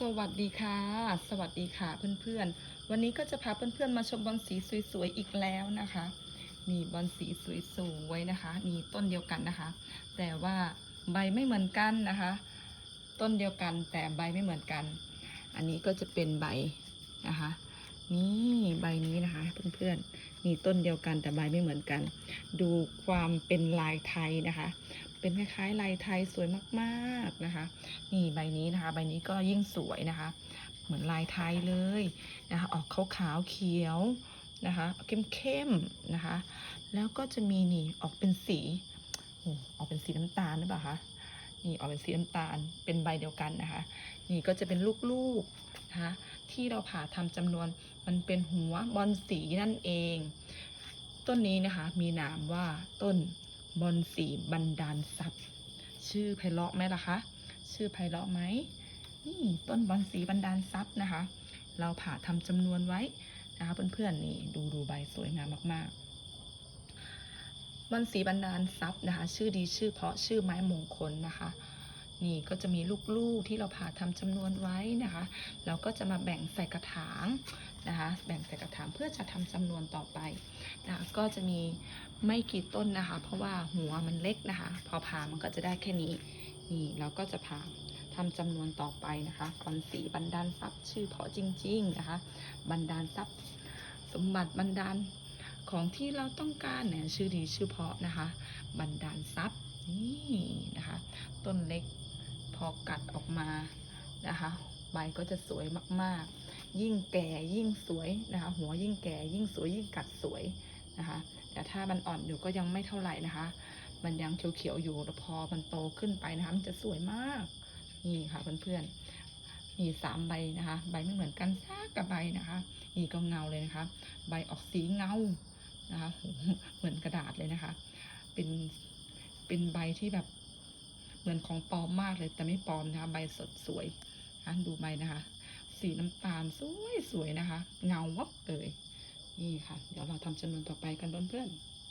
สวัสดีค่ะ สวัสดีค่ะเพื่อนๆ วันนี้ก็จะพาเพื่อนๆมาชมบอลสีสวยๆอีกแล้วนะคะนี่บอลสีสวยๆนะคะมีต้นเดียวกันนะคะ แต่ว่าใบไม่เหมือนกันนะคะ ต้นเดียวกันแต่ใบไม่เหมือนกัน อันนี้ก็จะเป็นใบนะคะ นี่ใบนี้นะคะเพื่อนๆมีต้นเดียวกันแต่ใบไม่เหมือนกัน ดูความเป็นลายไทยนะคะ เป็นคล้ายๆลายไทยสวยมากๆนะคะ นี่ใบนี้นะคะ ใบนี้ก็ยิ่งสวยนะคะ เหมือนลายไทยเลยนะคะ ออกขาวขาวๆเขียวนะคะเข้มๆนะคะ แล้วก็จะมีนี่ออกเป็นสีโอ้ออกเป็นสีน้ำตาลหรือเปล่าคะ นี่ออกเป็นสีน้ำตาลเป็นใบเดียวกันนะคะ นี่ก็จะเป็นลูกๆนะคะที่เราผ่าทำจำนวนมันเป็นหัวบอลสีนั่นเอง ต้นนี้นะคะมีนามว่าต้นบอลสีบันดาลทรัพย์ ชื่อไพเราะไหมล่ะคะชื่อไพเราะไหมนี่ต้นบอนสีบันดาลทรัพย์นะคะ เราผ่าทำจำนวนไว้นะคะเพื่อนๆนี่ดูดูใบสวยงามมากๆ บอนสีบันดาลทรัพย์นะคะ ชื่อดีชื่อเพราะชื่อไม้มงคลนะคะ นี่ก็จะมีลูกๆที่เราผ่าทำจำนวนไว้นะคะ เราก็จะมาแบ่งใส่กระถางนะคะ แบ่งใส่กระถางเพื่อจะทำจำนวนต่อไปนะคะก็จะมีไม่กี่ต้นนะคะ เพราะว่าหัวมันเล็กนะคะ พอผ่ามันก็จะได้แค่นี้ นี่เราก็จะผ่าทำจำนวนต่อไปนะคะบอนสีบันดาลทรัพย์ชื่อเพาะจริง ๆ นะคะบันดาลทรัพย์ สมบัติบันดาล ของที่เราต้องการเนี่ยชื่อดีชื่อเพาะนะคะ บันดาลทรัพย์นี่นะคะ ต้นเล็กพอกัดออกมานะคะใบก็จะสวยมากๆ ยิ่งแก่ยิ่งสวยนะคะ หัวยิ่งแก่ยิ่งสวยยิ่งกัดสวยนะคะ แต่ถ้ามันอ่อนอยู่ก็ยังไม่เท่าไหร่นะคะ มันยังเขียวๆอยู่แต่พอมันโตขึ้นไปนะคะมันจะสวยมากนี่ค่ะเพื่อนๆมีสามใบนะคะ ใบไม่เหมือนกันสักกับใบนะคะนี่ก็เงาเลยนะคะ ใบออกสีเงา นะคะเหมือนกระดาษเลยนะคะ เป็นเป็นใบที่แบบเหมือนของปลอมมากเลย แต่ไม่ปลอมนะคะ ใบสดสวยนะะดูใบนะคะ สีน้ำตาลสวยสวยนะคะ เงาวับเลย นี่ค่ะ เดี๋ยวเราทำจำนวนต่อไปกันเพื่อนๆ